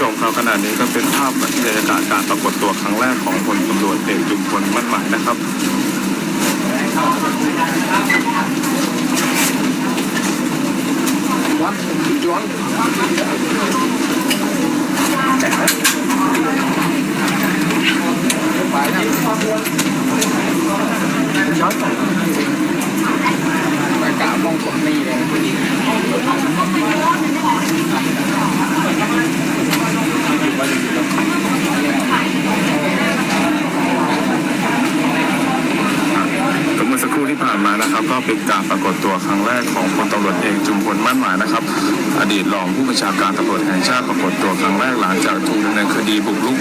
ชมครับขณะนี้ก็เป็นภาพบรรยากาศการปรากฏตัวครั้งแรกของพลตำรวจเอกจุมพลมั่นหมายนะครับไปกราบมองผมนี่เลยก็ เมื่อสักครู่ที่ผ่านมานะครับ ก็เป็นการปรากฏตัวครั้งแรกของพลตำรวจเอกจุมพลมั่นหมายนะครับ อดีตรองผู้บัญชาการตำรวจแห่งชาติปรากฏตัวครั้งแรกหลังจากถูกดำเนินคดีบุกรุก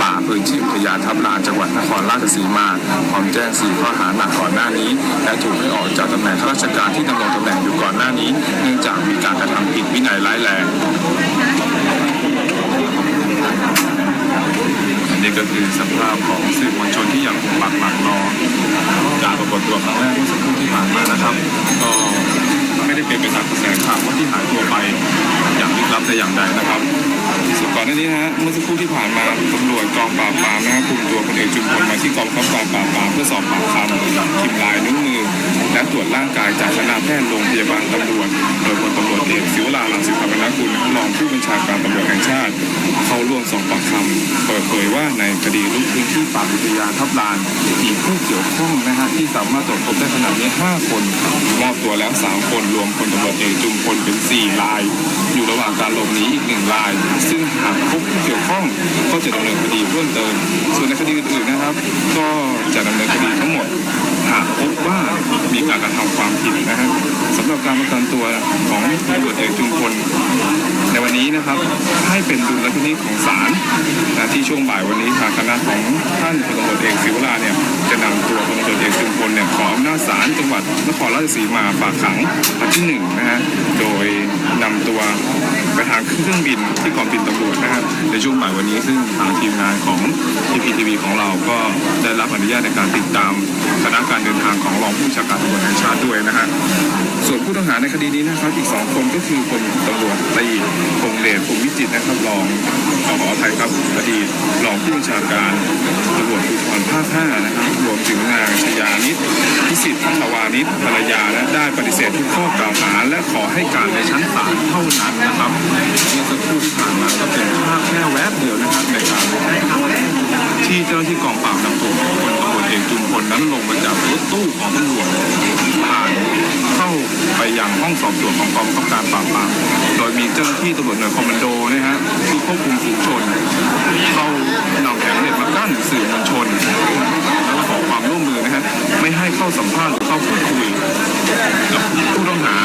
ป่าพื้นที่อุทยานทับลานจังหวัดนครราชสีมาพร้อมแจ้งสี่ข้อหาหนักก่อนหน้านี้ และถูกให้ออกจากตำแหน่งข้าราชการที่ดำรงตำแหน่งอยู่ก่อนหน้านี้ เนื่องจากมีการกระทำผิดวินัยร้ายแรง นี่ก็คือสภาพของสื่อมวลชนที่ยังคงปักหลักรอการปรากฏตัวครั้งแรกเมื่อสักครู่ที่ผ่านมานะครับ ก็ไม่ได้เป็นไปตามกระแสข่าวว่าที่หายตัวไปอย่างลึกลับแต่อย่างใดนะครับ ส่วนก่อนหน้านี้นะฮะเมื่อสักครู่ที่ผ่านมาตำรวจกองปราบปรามนะฮะคุมตัวพลเอกจุมพลมาที่กองบังคับปราบปรามเพื่อสอบปากคำพิมพ์ลายนิ้วมือ และตรวจร่างกายจากคณะแพทย์โรงพยาบาลตำรวจโดยพลตำรวจเอกศิวรารังสิพรรณกุลรองผู้บัญชาการตำรวจแห่งชาติ เข้าร่วมสอบปากคำเปิดเผยว่าในคดีลุกพื้นที่ป่าอุทยานทับลานมีผู้เกี่ยวข้องนะฮะที่สามารถตรวจพบได้ขนาดนี้ 5 คนมอบตัวแล้ว 3 คนรวมพลตำรวจเอกจุมพลเป็น4ราย อยู่ระหว่างการหลบหนีอีกหนึ่งรายซึ่งหากพบผู้เกี่ยวข้องก็จะดำเนินคดีเพิ่มเติม ส่วนในคดีอื่นๆนะครับ ก็จะดำเนินคดีทั้งหมด หากพบว่ามีการกระทำความผิดนะครับ สำหรับการประกันตัวของตำรวจเอกจุมพลในวันนี้นะครับให้เป็นดุลพินิจของศาลนะที่ช่วงบ่ายวันนี้ทางคณะของท่านพลตำรวจเอกศิวราเนี่ยจะนำตัวพลตำรวจเอกจุมพลเนี่ยขออำนาจศาลจังหวัดนครราชสีมาฝากขังผลัดที่หนึ่งนะฮะโดยนำตัวไปทางเครื่องบินที่กองบินตำรวจนะฮะในช่วงบ่ายวันนี้ซึ่งทางทีมงานของทีพีทีวีของเราก็ได้รับอนุญาตในการติดตามคณะการเดินทางของรองผู้บัญชาการตำรวจแห่งชาติด้วยนะฮะส่วนผู้ต้องหาในคดีนี้นะครับ อีกสองคนก็คือคนตำรวจตรีพงเดชพงวิจิตนะครับรองขอขอภัยครับอดีตรองผู้บัญชาการตำรวจภูธรภาคห้านะครับรวมถึงนางชยานิตพิสิทธิ์ทวานิตภรรยาและได้ปฏิเสธทุกข้อกล่าวหา และขอให้การในชั้นศาลเท่านั้นนะครับเมื่อสักครู่ที่ผ่านมาก็เป็นภาพแค่แวบเดียวนะครับในการที่เจ้าหน้าที่กองปราบนำตัวคนตำรวจเอกจุมพลนั้นลงมาจากรถตู้ของตำรวจ ผ่านเข้าไปยังห้องสอบสวนของกองบังคับการปราบปรามโดยมีเจ้าหน้าที่ตำรวจหน่วยคอมมานโดนะฮะที่ควบคุมฝูงชนเข้านำแผงเหล็กมากั้นสื่อมวลชนแล้วก็ขอความร่วมมือนะฮะไม่ให้เข้าสัมภาษณ์หรือเข้าพูดคุยกับผู้ต้องหา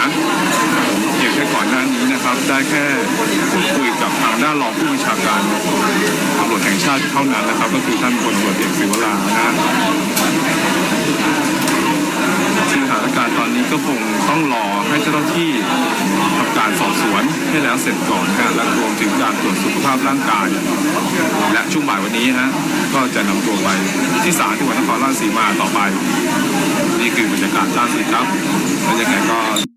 เพียงแค่ก่อนหน้านี้นะครับ ได้แค่พูดคุยกับทางด้านรองผู้บัญชาการตำรวจแห่งชาติเท่านั้นนะครับ ก็คือท่านพลตำรวจเอกศิวรานะฮะ การตอนนี้ก็คงต้องรอให้เจ้าหน้าที่ทำการสอบสวนให้แล้วเสร็จก่อนนะฮะและรวมถึงการตรวจสุขภาพร่างกาย และช่วงบ่ายวันนี้ฮะก็จะนำตัวไปที่ศาลจังหวัดนครราชสีมาต่อไป นี่คือบรรยากาศล่าสุดครับและยังไงก็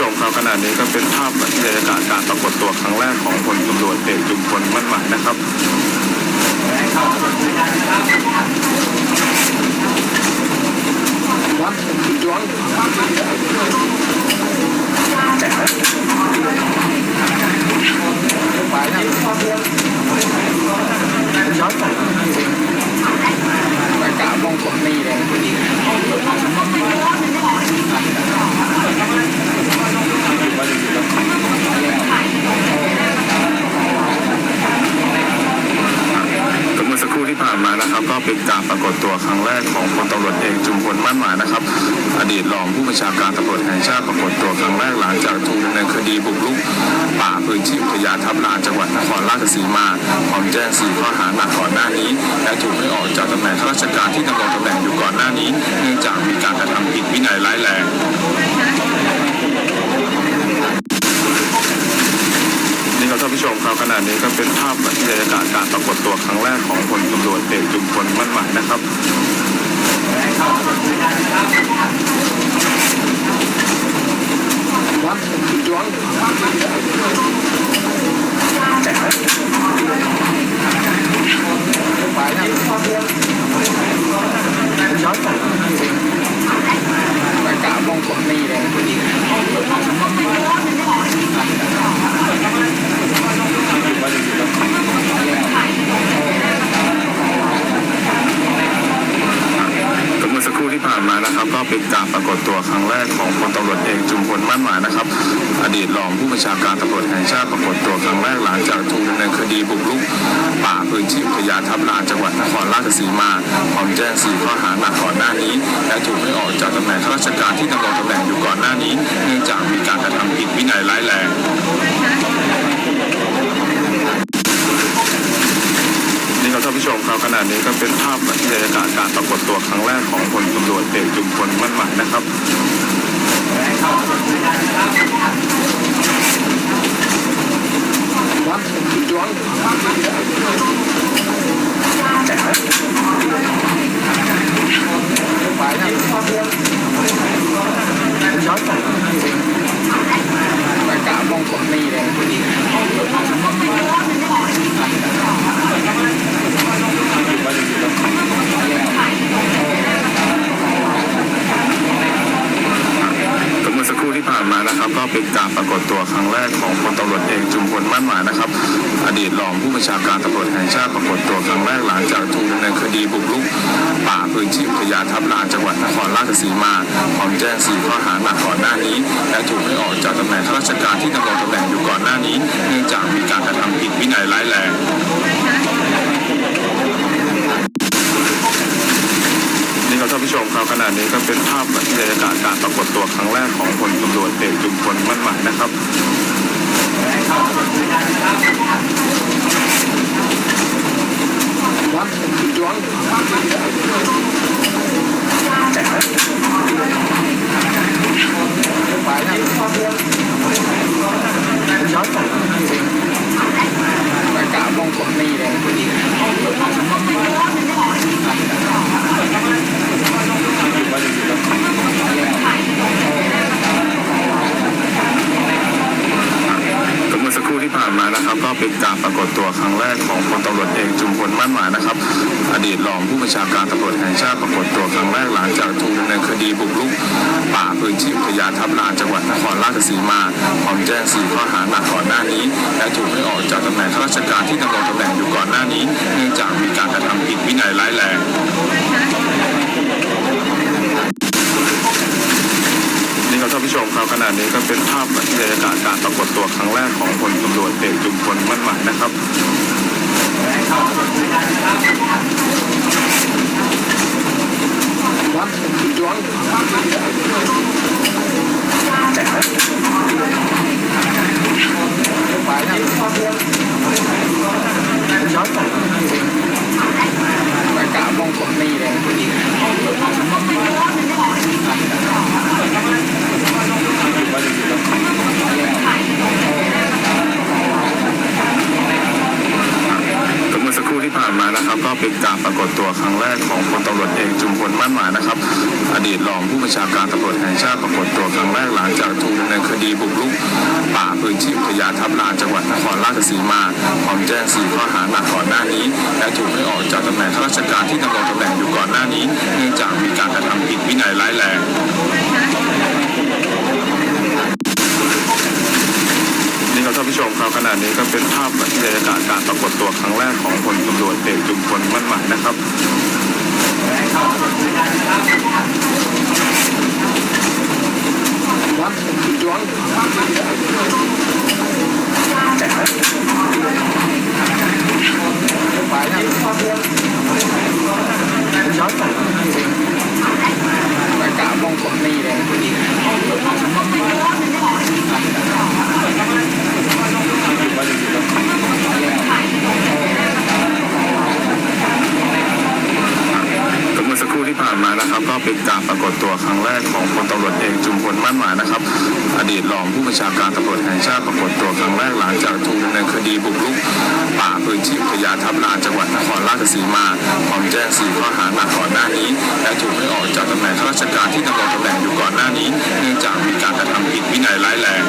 ชมครับขณะนี้ก็เป็นภาพบรรยากาศการปรากฏตัวครั้งแรกของพลตำรวจเอกจุมพลมั่นหมายนะครับไปนะย้อนไปกาบมองผมนี่เลย เมื่อสักครู่ที่ผ่านมานะครับ ก็เป็นการปรากฏตัวครั้งแรกของพลตำรวจเอกจุมพลมั่นหมายนะครับ อดีตรองผู้บัญชาการตำรวจแห่งชาติปรากฏตัวครั้งแรกหลังจากถูกดำเนินคดีบุกรุกป่าพื้นที่อุทยานทับลานจังหวัดนครราชสีมาพร้อมแจ้งสี่ข้อหาหนักก่อนหน้านี้ และถูกให้ออกจากตำแหน่งข้าราชการที่ดำรงตำแหน่งอยู่ก่อนหน้านี้ เนื่องจากมีการกระทำผิดวินัยร้ายแรง ท่านผู้ชมครับขณะนี้ก็เป็นภาพบรรยากาศการปรากฏตัวครั้งแรกของพลตำรวจเอกจุมพลมั่นหมายนะครับ มาพร้อมแจ้งสี่ข้อหาหนักก่อนหน้านี้ และถูกให้ออกจากตำแหน่งข้าราชการที่ดำรงตำแหน่งอยู่ก่อนหน้านี้ เนื่องจากมีการกระทำผิดวินัยร้ายแรงนี่ครับท่านผู้ชมครับขณะนี้ก็เป็นภาพบรรยากาศการปรากฏตัวครั้งแรกของพลตำรวจเอกจุมพลมั่นหมายนะครับวัดจวง ย้อนกลับจริงไปกราบมองผมนี่เลย ก็เมื่อสักครู่ที่ผ่านมานะครับ ก็ เป็นการปรากฏตัวครั้งแรกของพลตำรวจเอกจุมพลมั่นหมายนะครับ อดีตรองผู้บัญชาการตำรวจแห่งชาติปรากฏตัวครั้งแรกหลังจากถูกดำเนินคดีบุกรุกป่าพื้นที่อุทยานทับลานจังหวัดนครราชสีมาพร้อมแจ้งสี่ข้อหาหนักก่อนหน้านี้ และถูกให้ออกจากตำแหน่งข้าราชการที่ดำรงตำแหน่งอยู่ก่อนหน้านี้ เนื่องจากมีการกระทำผิดวินัยร้ายแรง ครับท่านผู้ชมครับขณะนี้ก็เป็นภาพบรรยากาศการปรากฏตัวครั้งแรกของพลตำรวจเอกจุมพลมั่นหมายนะครับไปนะย้อนกลับจริงไปกราบมองผมนี่เลย ก็เมื่อสักค รู่ที่ผ่านมานะครับ ก็เป็นการปรากฏตัวครั้งแรกของพลตำรวจเอกจุมพลมั่นหมายนะครับ อดีตรองผู้บัญชาการตำรวจแห่งชาติปรากฏตัวครั้งแรกหลังจากถูกดำเนินคดีบุกรุกป่าพื้นที่อุทยานทับลานจังหวัดนครราชสีมาพร้อมแจ้งสี่ข้อหาหนักก่อนหน้านี้ และถูกให้ออกจากตำแหน่งข้าราชการที่ดำรงตำแหน่งอยู่ก่อนหน้านี้ เนื่องจากมีการกระทำผิดวินัยร้ายแรง ครับท่านผู้ชมครับขณะนี้ก็เป็นภาพบรรยากาศการปรากฏตัวครั้งแรกของพลตำรวจเอกจุมพลมั่นหมายนะครับแต่ไปนะย้อนกลับจริงไปกราบมองผมนี่เลย ก็เมื่อสักครู่ที่ผ่านมานะครับ ก็เป็นการปรากฏตัวครั้งแรกของพลตำรวจเอกจุมพลมั่นหมายนะครับ อดีตรองผู้บัญ ชาการตำรวจแห่งชาติปรากฏตัวครั้งแรกหลังจากถูกดำเนินคดีบุกรุกป่าพื้นที่อุทยานทับลานจังหวัดนครราชสีมาพร้อมแจ้งสี่ข้อหาหนักก่อนหน้านี้ และถูกให้ออกจากตำแหน่งข้าราชการที่ดำรงตำแหน่งอยู่ก่อนหน้านี้ เนื่องจากมีการกระทำผิดวินัยร้ายแรงนี่ครับท่านผู้ชมครับขณะนี้ก็เป็นภาพบรรยากาศการปรากฏตัวครั้งแรกของพลตำรวจเอกจุมพลมั่นหมายนะครับ วัดจ้วงแต่ไป นะย้อนกลับจริงไปกราบมองผมนี่เลยก็เมื่อสักครู่ที่ผ่านมานะครับเป็นการปรากฏตัวครั้งแรกของพลตำรวจเอกจุมพลมั่นหมายนะครับ อดีตรองผู้บัญชาการตำรวจแห่งชาติปรากฏตัวครั้งแรกหลังจากถูกดำเนินคดีบุกรุกป่าพื้นที่อุทยานทับลานจังหวัดนครราชสีมาพร้อมแจ้งสี่ข้อหาหนักก่อนหน้านี้ และถูกให้ออกจากตำแหน่งข้าราชการที่ดำรงตำแหน่งอยู่ก่อนหน้านี้ เนื่องจากมีการกระทำผิดวินัยร้ายแรง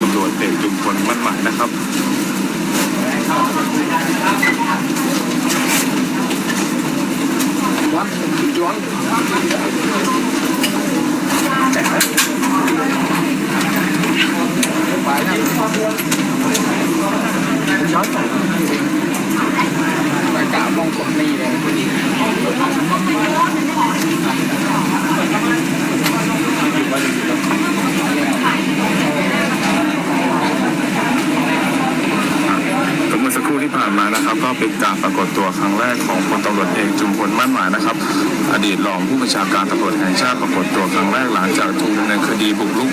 ตำรวจเอกจุมพลมั่นหมายนะครับ วันจวนไปนะย้อนไปกราบมองผมนี่เลย ก็เมื่อสักครู่ที่ผ่านมานะครับ ก็ เป็นการปรากฏตัวครั้งแรกของพลตำรวจเอกจุมพลมั่นหมายนะครับ อดีตรองผู้บัญชาการตำรวจแห่งชาติปรากฏตัวครั้งแรกหลังจากถูกดำเนินคดีบุกรุก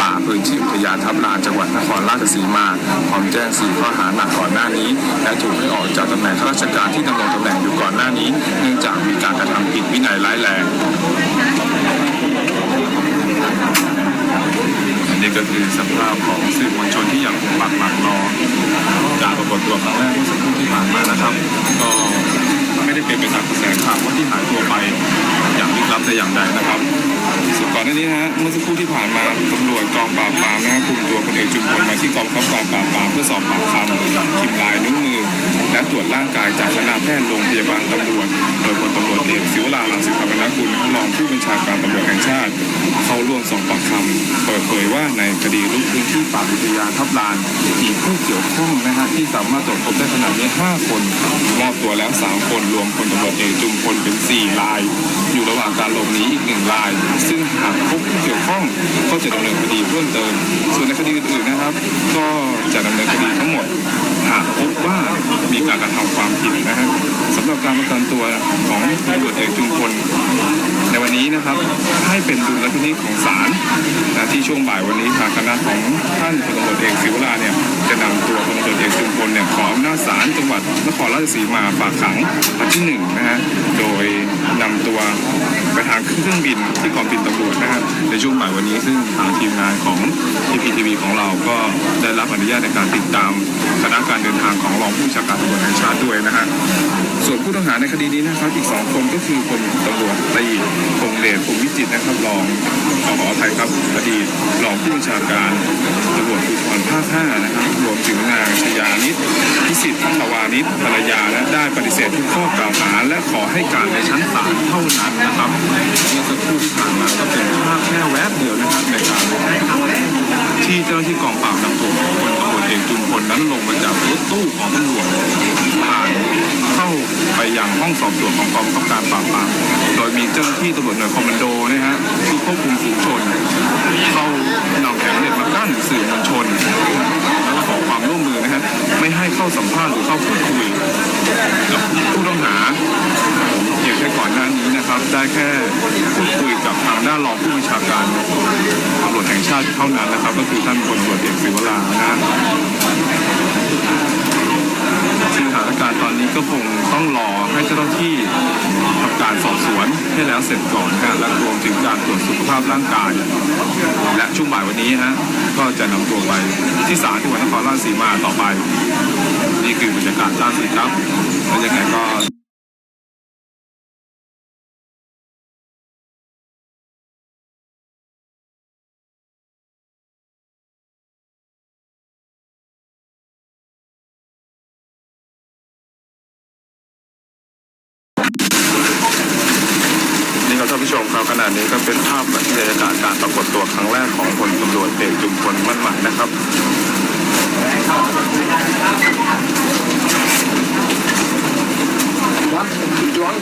ป่าพื้นที่อุทยานทับลานจังหวัดนครราชสีมาพร้อมแจ้งสี่ข้อหาหนักก่อนหน้านี้ และถูกให้ออกจากตำแหน่งข้าราชการที่ดำรงตำแหน่งอยู่ก่อนหน้านี้ เนื่องจากมีการกระทำผิดวินัยร้ายแรงอันนี้ก็คือสภาพของสื่อมวลชนที่ยังปักหลักรอการปรากฏตัวครั้งแรกเมื่อสักครู่านมานะครับ ก็ไม่ได้เป็นไปตามกระแสข่าวว่าที่หายตัวไป อย่างลึกลับแต่อย่างใดนะครับสุดก่อนหน้านี้นะฮะเมื่อสักครู่ที่ผ่านมาตำรวจกองปราบปรามนะคุมตัวคนเอกจุมพลมาที่กองบังคับการปราบปรามเพื่อสอบปากคำพิมลายนิ้วมือและตรวจร่างกายจากคณะแพทย์โรงพยาบาลตำรวจโดยพลตำรวจเอกศิวราลังสิพามนกุลรองผู้บัญชาการตำรวจแห่งชาติ เข้าร่วมสอบปากคำเปิดเผยว่าในคดีลุกพื้นที่ป่าอุทยานทับลานมีผู้เกี่ยวข้องนะฮะที่สามารถตรวจพบได้ขนาดนี้ 5 คนมอบตัวแล้ว 3 คนรวมพลตำรวจเอกจุมพลเป็น4ราย อยู่ระหว่างการหลบหนีอีกหนึ่งราย ซึ่งหากพบผู้เกี่ยวข้องก็จะดำเนินคดีเพิ่มเติม ส่วนในคดีอื่นๆนะครับ ก็จะดำเนินคดีทั้งหมดหากพบว่ามีการกระทำความผิดนะฮะสำหรับการประกันตัวของตำรวจเอกจุมพล ในวันนี้นะครับให้เป็นดุลพินิจของศาลนะที่ช่วงบ่ายวันนี้ทางคณะของท่านพลตำรวจเอกศิวราเนี่ยจะนำตัวพลตำรวจเอกจุมพลเนี่ยขออำนาจศาลจังหวัดนครราชสีมาฝากขังวันที่หนึ่งนะฮะโดยนำตัวไปทางเครื่องบินที่กองบินตำรวจนะครับในช่วงบ่ายวันนี้ซึ่งทางทีมงานของ PPTV ของเราก็ได้รับอนุญาตในการติดตามคณะการเดินทางของรองผู้บัญชาการตำรวจแห่งชาติด้วยนะฮะส่วนผู้ต้องหาในคดีนี้นะครับอีกสองคนก็คือคนตำรวจตรีพงเดชพงวิจิตนะครับรองขอขออภัยครับอดีตรองผู้บัญชาการตำรวจภูธรภาคห้านะครับรวมถึงนางชยานิตพิสิทธิ์ทวานิตภรรยาและได้ปฏิเสธทุกข้อกล่าวหา และขอให้การในชั้นศาลเท่านั้นนะครับเมื่อสักครู่ที่ผ่านมาก็เป็นภาพแค่แวบเดียวนะครับในการที่เจ้าหน้าที่กองปราบนำตัวพลตำรวจเอกจุมพลนั้นลงมาจากรถตู้ของตำรวจผ่าน ไปยังห้องสอบสวนของกองบังคับการปราบปรามโดยมีเจ้าหน้าที่ตำรวจหน่วยคอมมานโดนะฮะที่ควบคุมฝูงชน เข้านำแผงเหล็กมากั้นสื่อมวลชน แล้วก็ขอความร่วมมือนะฮะไม่ให้เข้าสัมภาษณ์หรือเข้าพูดคุยกับผู้ต้องหาเพียงแค่ก่อนหน้านี้นะครับ ได้แค่พูดคุยกับทางด้านรองผู้บัญชาการตำรวจแห่งชาติเท่านั้นนะครับ ก็คือท่านพลตำรวจเอกศิวรานะ สถานการณ์ตอนนี้ก็คงต้องรอให้เจ้าหน้าที่ทำการสอบสวนให้แล้วเสร็จก่อนนะฮะและรวมถึงการตรวจสุขภาพร่างกาย และช่วงบ่ายวันนี้ฮะก็จะนำตัวไปที่ศาลจังหวัดนครราชสีมาต่อไป นี่คือบรรยากาศล่าสุดครับแล้วยังไงก็ ผู้ชมครับขณะนี้ก็เป็นภาพบรรยากาศการปรากฏตัวครั้งแรกของพลตำรวจเอกจุมพลมั่นหมายนะครับวันจวน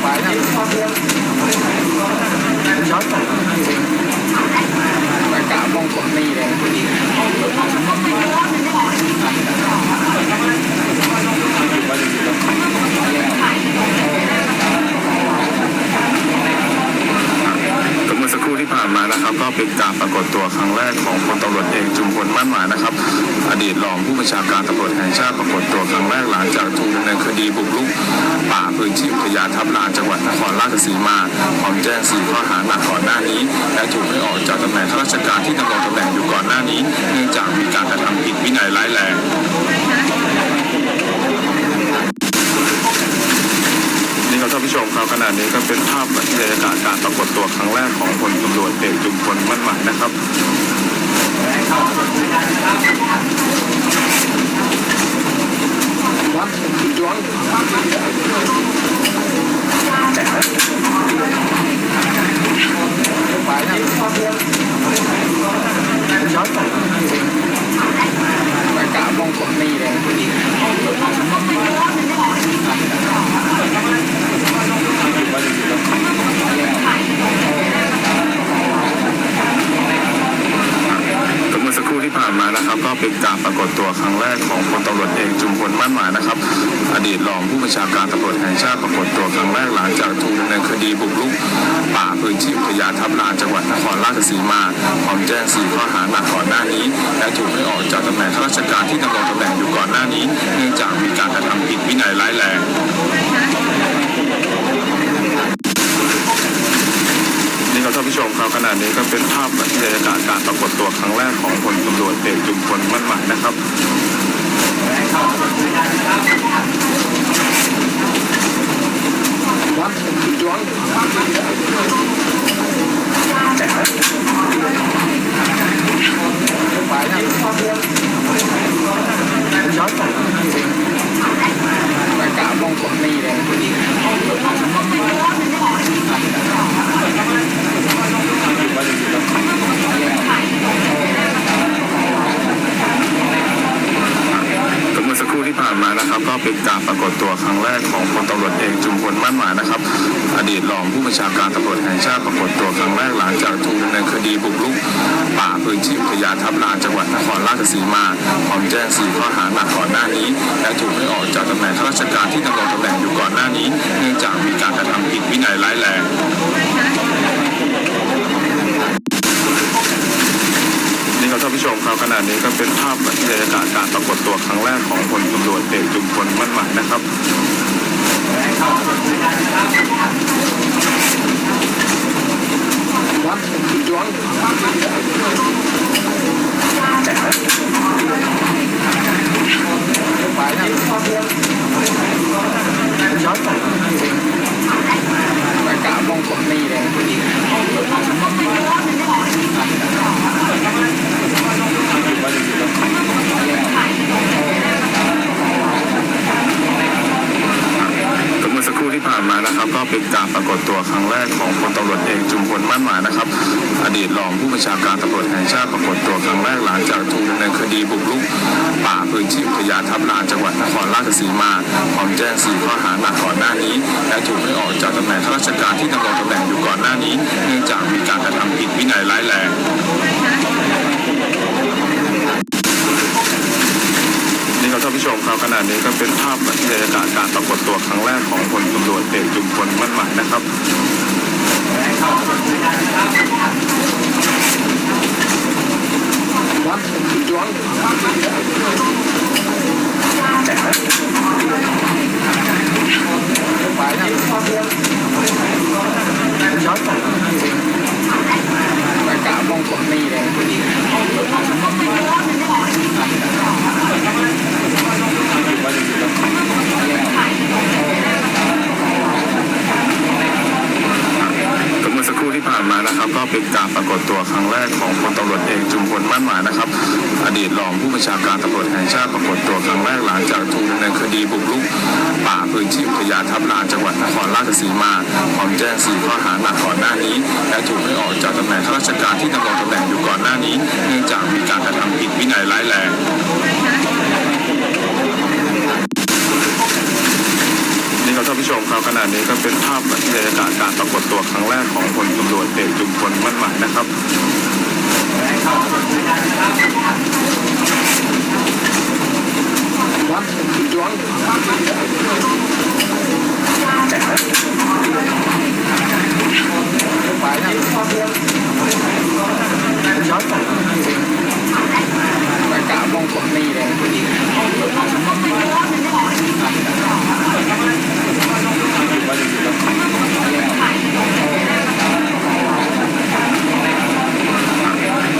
ไปนะย้อนจริงไปกราบมองคนนี้เลย ก็เมื่อสักครู่ที่ผ่านมานะครับ ก็ เป็นการปรากฏตัวครั้งแรกของพลตำรวจเอกจุมพลมั่นหมายนะครับ อดีตรองผู้บัญชาการตำรวจแห่งชาติปรากฏตัวครั้งแรกหลังจากถูกดำเนินคดีบุกรุกป่าพื้นที่อุทยานทับลานจังหวัดนครราชสีมาพร้อมแจ้งสี่ข้อหาหนักก่อนหน้านี้ และถูกให้ออกจากตำแหน่งข้าราชการที่ดำรงตำแหน่งอยู่ก่อนหน้านี้ เนื่องจากมีการกระทำผิดวินัยร้ายแรง นี่ครับ ท่านผู้ชมครับขณะนี้ก็เป็นภาพบรรยากาศการปรากฏตัวครั้งแรกของพลตำรวจเอกจุมพลมั่นหมายนะครับวันจวนไปนะย้อนจริงไปกราบมองคนนี้เลย ก็ เมื่อสักครู่ที่ผ่านมานะครับ ก็เป็นการปรากฏตัวครั้งแรกของพลตำรวจเอกจุมพลมั่นหมายนะครับ อดีตรองผู้บัญชาการตำรวจแห่งชาติปรากฏตัวครั้งแรกหลังจากถูกดำเนินคดีบุกรุกป่าพื้นที่อุทยานทับลานจังหวัดนครราชสีมาพร้อมแจ้งสี่ข้อหาหนักก่อนหน้านี้ และถูกให้ออกจากตำแหน่งข้าราชการที่ดำรงตำแหน่งอยู่ก่อนหน้านี้ เนื่องจากมีการกระทำผิดวินัยร้ายแรง ครับท่านผู้ชมครับขณะนี้ก็เป็นภาพบรรยากาศการปรากฏตัวครั้งแรกของพลตำรวจเอกจุมพลมั่นหมายนะครับไปนะ ผู้ชมครับขณะนี้ก็เป็นภาพบรรยากาศการปรากฏตัวครั้งแรกของพลตำรวจเอกจุมพลมั่นหมายนะครับวันจวนไปนะย้อนจริงไปกาบมองคนนี้เลย ก็เมื่อสักครู่ ที่ผ่านมานะครับ ก็เป็นการปรากฏตัวครั้งแรกของพลตำรวจเอกจุมพลมั่นหมายนะครับ อดีตรองผู้บัญชาการตำรวจแห่งชาติปรากฏตัวครั้งแรกหลังจากถูกดำเนินคดีบุกรุกป่าพื้นที่อุทยานทับลานจังหวัดนครราชสีมาพร้อมแจ้งสี่ข้อหาหนักก่อนหน้านี้ และถูกให้ออกจากตำแหน่งข้าราชการที่ดำรงตำแหน่งอยู่ก่อนหน้านี้ เนื่องจากมีการกระทำผิดวินัยร้ายแรง นี่ครับท่านผู้ชมครับขณะนี้ก็เป็นภาพบรรยากาศการปรากฏตัวครั้งแรกของพลตำรวจเอกจุมพลมั่นหมายนะครับวันจวน และถูกให้ออกจากตำแหน่งข้าราชการที่ดำรงตำแหน่งอยู่ก่อนหน้านี้ เนื่องจากมีการกระทำผิดวินัยร้ายแรงนี่ครับท่านผู้ชมครับขณะนี้ก็เป็นภาพบรรยากาศการปรากฏตัวครั้งแรกของพลตำรวจเอกจุมพลมั่นหมายนะครับวัดย้อน ไปนะย้อนไปกรามองผมนี่เลย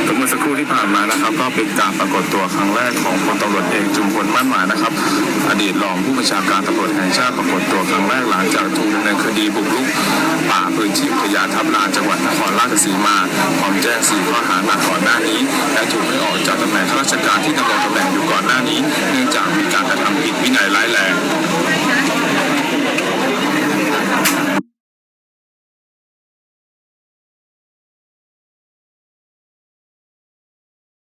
ก็เมื่อสักครู่ที่ผ่านมานะครับ ก็ เป็นการปรากฏตัวครั้งแรกของพลตำรวจเอกจุมพลมั่นหมายนะครับ อดีตรองผู้บัญชาการตำรวจแห่งชาติปรากฏตัวครั้งแรกหลังจากถูกดำเนินคดีบุกรุกป่าพื้นที่อุทยานทับลานจังหวัดนครราชสีมาพร้อมแจ้งสี่ข้อหาหนักก่อนหน้านี้ และถูกให้ออกจากตำแหน่งข้าราชการที่ดำรงตำแหน่งอยู่ก่อนหน้านี้ เนื่องจากมีการกระทำผิดวินัยร้ายแรง